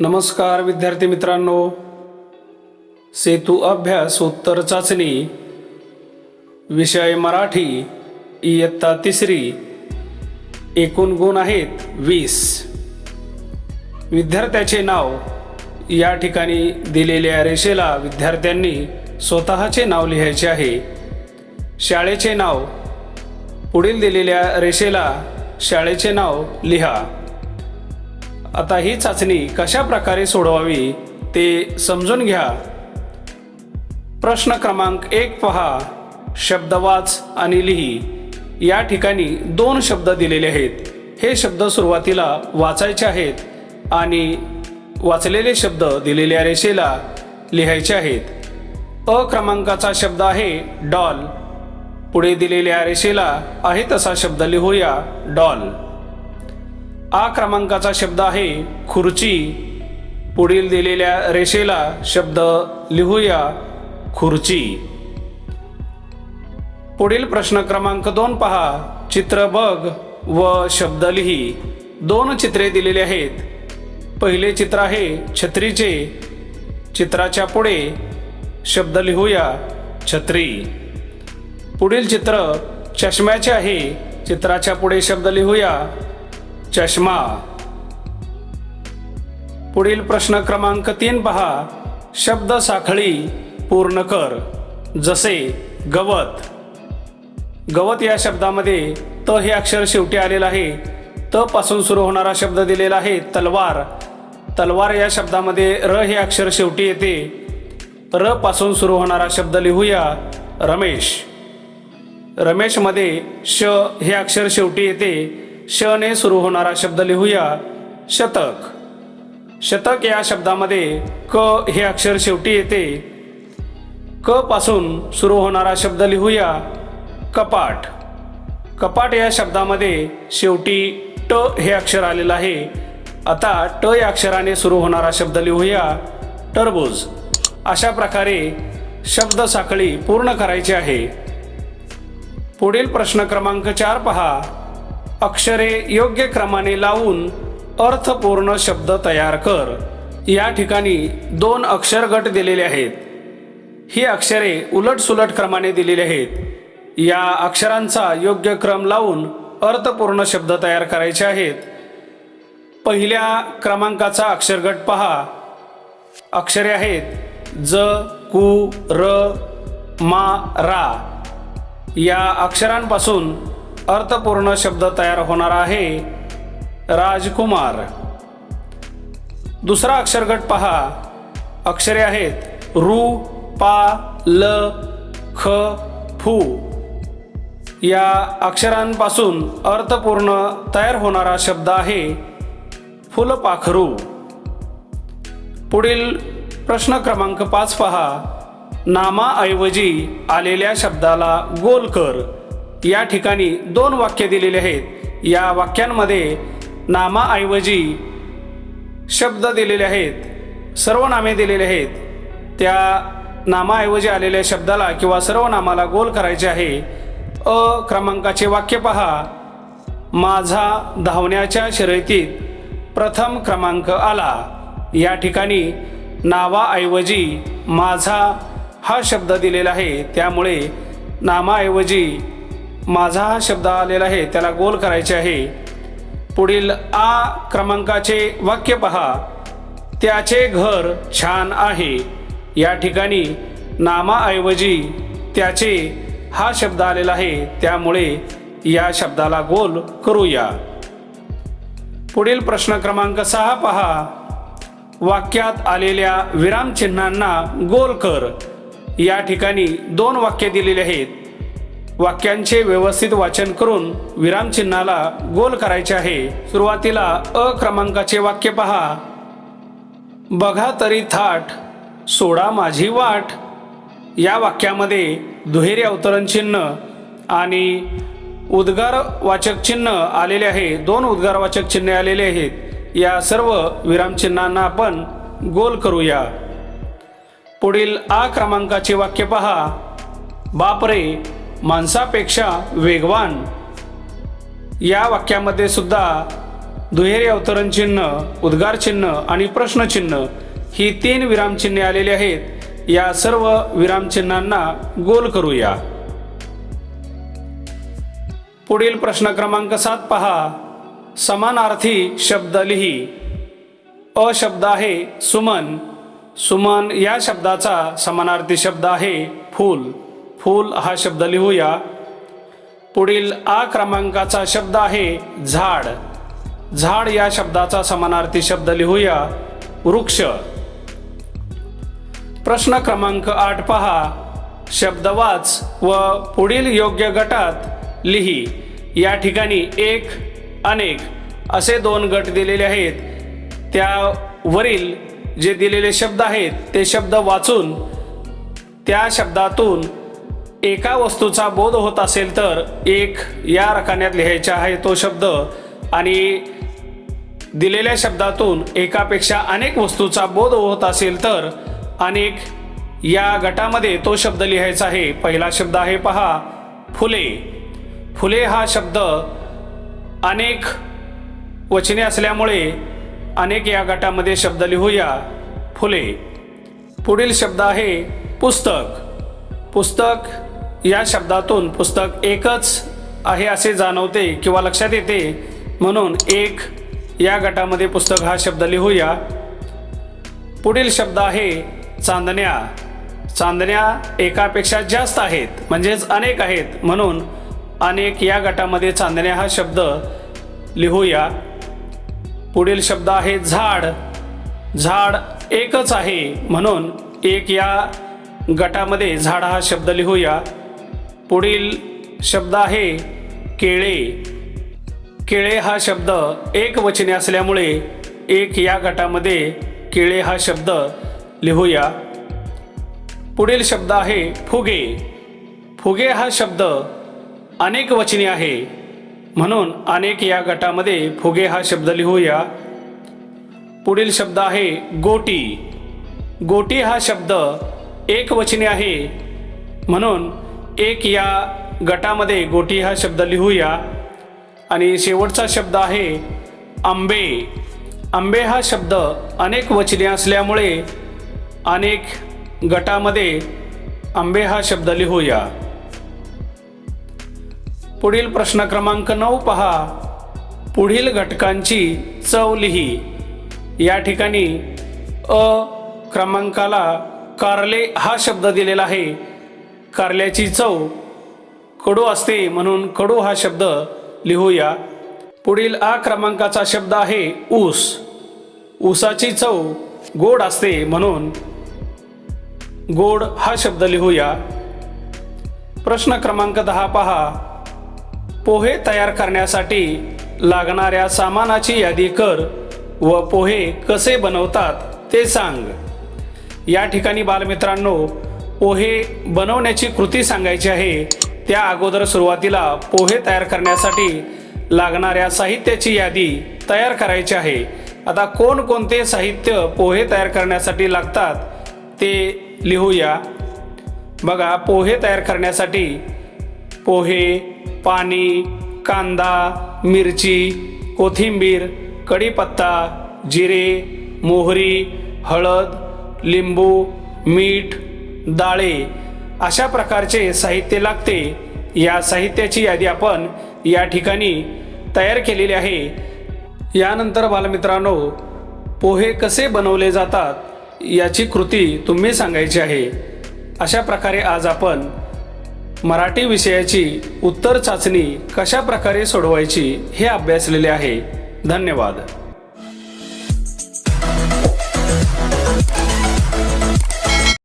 नमस्कार विद्यार्थी मित्रांनो. सेतू अभ्यास उत्तर चाचणी. विषय मराठी. इयत्ता तिसरी. एकूण गुण आहेत वीस. विद्यार्थ्याचे नाव या ठिकाणी दिलेल्या रेषेला विद्यार्थ्यांनी स्वतःचे नाव लिहायचे आहे. शाळेचे नाव. पुढील दिलेल्या रेषेला शाळेचे नाव लिहा. आता ही चाचणी कशा प्रकारे सोडवावी ते समजून घ्या. प्रश्न क्रमांक एक पहा. शब्द वाच आणि लिही. या ठिकाणी दोन शब्द दिलेले आहेत. हे शब्द सुरुवातीला वाचायचे आहेत आणि वाचलेले शब्द दिलेल्या रेषेला लिहायचे आहेत. अ क्रमांकाचा शब्द आहे डॉल. पुढे दिलेल्या रेषेला आहे तसा शब्द लिहूया डॉल. आ क्रमांकाचा शब्द आहे खुर्ची. पुढील दिलेल्या रेषेला शब्द लिहूया खुर्ची. पुढील प्रश्न क्रमांक दोन पहा. चित्र बघ व शब्द लिही. दोन चित्रे दिलेली आहेत. पहिले चित्र आहे छत्रीचे. चित्राच्या पुढे शब्द लिहूया छत्री. पुढील चित्र चष्म्याचे आहे. चित्राच्या पुढे शब्द लिहूया चष्मा. पुढील प्रश्न क्रमांक तीन पहा. शब्द साखळी पूर्ण कर. जसे गवत. गवत या शब्दामध्ये त हे अक्षर शेवटी आलेलं आहे. त पासून सुरू होणारा शब्द दिलेला आहे तलवार. तलवार या शब्दामध्ये र हे अक्षर शेवटी येते. र पासून सुरू होणारा शब्द लिहूया. रमेश. रमेशमध्ये श हे अक्षर शेवटी येते. शने सुरू होणारा शब्द लिहूया. शतक. शतक या शब्दामध्ये क हे अक्षर शेवटी येते. क पासून सुरू होणारा शब्द लिहूया. कपाट. कपाट या शब्दामध्ये शेवटी ट हे अक्षर आलेलं आहे. आता ट या अक्षराने सुरू होणारा शब्द लिहूया. टरबूज. अशा प्रकारे शब्द साखळी पूर्ण करायची आहे. पुढील प्रश्न क्रमांक चार पहा. अक्षरे योग्य क्रमाने लावून अर्थपूर्ण शब्द तयार कर. या ठिकाणी दोन अक्षर गट दिलेले आहेत. ही अक्षरे उलटसुलट क्रमाने दिलेली आहेत. या अक्षरांचा योग्य क्रम लावून अर्थपूर्ण शब्द तयार करायचे आहेत. पहिल्या क्रमांकाचा अक्षरगट पहा. अक्षरे आहेत ज कु र मा रा. या अक्षरांपासून अर्थपूर्ण शब्द तयार होणार आहे. राजकुमार. दुसरा अक्षरगट पहा. अक्षरे आहेत. रु पा ल ख फू. या अक्षरांपासून अर्थपूर्ण तयार होणारा शब्द आहे. फुलपाखरू. पुढील प्रश्न क्रमांक पाच पहा. नामाऐवजी आलेल्या शब्दाला गोल कर. या ठिकाणी दोन वाक्य दिलेले आहेत. या वाक्यांमध्ये नामाऐवजी शब्द दिलेले आहेत. सर्वनामे दिलेले आहेत. त्या नामाऐवजी आलेल्या शब्दाला किंवा सर्वनामाला गोल करायचे आहे. अ क्रमांकाचे वाक्य पहा. माझा धावण्याच्या शर्यतीत प्रथम क्रमांक आला. या ठिकाणी नावाऐवजी माझा हा शब्द दिलेला आहे. त्यामुळे नामाऐवजी माझा हा शब्द आलेला आहे त्याला गोल करायचे आहे. पुढील आ क्रमांकाचे वाक्य पहा. त्याचे घर छान आहे. या ठिकाणी नामाऐवजी त्याचे हा शब्द आलेला आहे त्यामुळे या शब्दाला गोल करूया. पुढील प्रश्न क्रमांक सहा पहा. वाक्यात आलेल्या विरामचिन्हांना गोल कर. या ठिकाणी दोन वाक्य दिलेले आहेत. वाक्यांचे व्यवस्थित वाचन करून विरामचिन्हाला गोल करायचे आहे. सुरुवातीला अ क्रमांकाचे वाक्य पहा. बघा तरी थाट सोडा माझी वाट. या वाक्यामध्ये दुहेरी अवतरण चिन्ह आणि उद्गार वाचक चिन्ह आलेले आहे. दोन उद्गार वाचक चिन्ह आलेले आहेत. या सर्व विरामचिन्हांना आपण गोल करूया. पुढील आ क्रमांकाचे वाक्य पहा. बापरे माणसापेक्षा वेगवान. या वाक्यामध्ये सुद्धा दुहेरी अवतरण चिन्ह उद्गार चिन्ह आणि प्रश्नचिन्ह ही तीन विरामचिन्हे आलेली आहेत. या सर्व विरामचिन्हांना गोल करूया. पुढील प्रश्न क्रमांक सात पहा. समानार्थी शब्द लिही. अ शब्द आहे सुमन. सुमन या शब्दाचा समानार्थी शब्द आहे फूल. फूल हा शब्द लिहूया. पुढील आ क्रमांकाचा शब्द आहे झाड. झाड या शब्दाचा समानार्थी शब्द लिहूया. वृक्ष. प्रश्न क्रमांक आठ पहा. शब्द वाच व पुढील योग्य गटात लिही. या ठिकाणी एक अनेक असे दोन गट दिलेले आहेत. त्यावरील जे दिलेले शब्द आहेत ते शब्द वाचून त्या शब्दातून एका वस्तूचा बोध होत असेल तर एक या रकान्यात लिहायचा आहे तो शब्द. आणि दिलेल्या शब्दातून एकापेक्षा अनेक वस्तूचा बोध होत असेल तर अनेक या गटामध्ये तो शब्द लिहायचा आहे. पहिला शब्द आहे पहा फुले. फुले हा शब्द अनेक वचने असल्यामुळे अनेक या गटामध्ये शब्द लिहूया. फुले. पुढील शब्द आहे पुस्तक. पुस्तक या शब्दातून पुस्तक एकच आहे असे जाणवते किंवा लक्षात येते. म्हणून एक या गटामध्ये पुस्तक हा शब्द लिहूया. पुढील शब्द आहे चांदण्या. चांदण्या एकापेक्षा जास्त आहेत म्हणजेच अनेक आहेत. म्हणून अनेक या गटामध्ये चांदण्या हा शब्द लिहूया. पुढील शब्द आहे झाड. झाड एकच आहे. म्हणून एक या गटामध्ये झाड हा शब्द लिहूया. पुढील शब्द आहे केळे. केळे हा शब्द एक वचने असल्यामुळे एक या गटामध्ये केळे हा शब्द लिहूया. पुढील शब्द आहे फुगे. फुगे हा शब्द अनेक वचने आहे. म्हणून अनेक या गटामध्ये फुगे हा शब्द लिहूया. पुढील शब्द आहे गोटी. गोटी हा शब्द एक वचने आहे. म्हणून एक या गटामध्ये गोटी हा शब्द लिहूया. आणि शेवटचा शब्द आहे आंबे. आंबे हा शब्द अनेक वचने असल्यामुळे अनेक गटामध्ये आंबे हा शब्द लिहूया. पुढील प्रश्न क्रमांक नऊ पहा. पुढील घटकांची चव लिही. या ठिकाणी अ क्रमांकाला कारले हा शब्द दिलेला आहे. कारल्याची चव कडू असते म्हणून कडू हा शब्द लिहूया. पुढील आ क्रमांकाचा शब्द आहे ऊस. ऊसाची चव गोड असते म्हणून गोड हा शब्द लिहूया. प्रश्न क्रमांक दहा पहा. पोहे तयार करण्यासाठी लागणाऱ्या सामानाची यादी कर व पोहे कसे बनवतात ते सांग. या ठिकाणी बालमित्रांनो पोहे बनवण्याची कृती सांगायची आहे त्या अगोदर सुरुवातीला पोहे तयार करण्यासाठी लागणाऱ्या साहित्याची यादी तयार करायची आहे. आता कोणकोणते साहित्य पोहे तयार करण्यासाठी लागतात ते लिहूया. बघा पोहे तयार करण्यासाठी पोहे पाणी कांदा मिरची कोथिंबीर कढीपत्ता जिरे मोहरी हळद लिंबू मीठ डाळे अशा प्रकारचे साहित्य लागते. या साहित्याची यादी आपण या ठिकाणी तयार केलेली आहे. यानंतर बालमित्रांनो पोहे कसे बनवले जातात याची कृती तुम्ही सांगायची आहे. अशा प्रकारे आज आपण मराठी विषयाची उत्तर चाचणी कशा प्रकारे सोडवायची हे अभ्यासलेले आहे. धन्यवाद.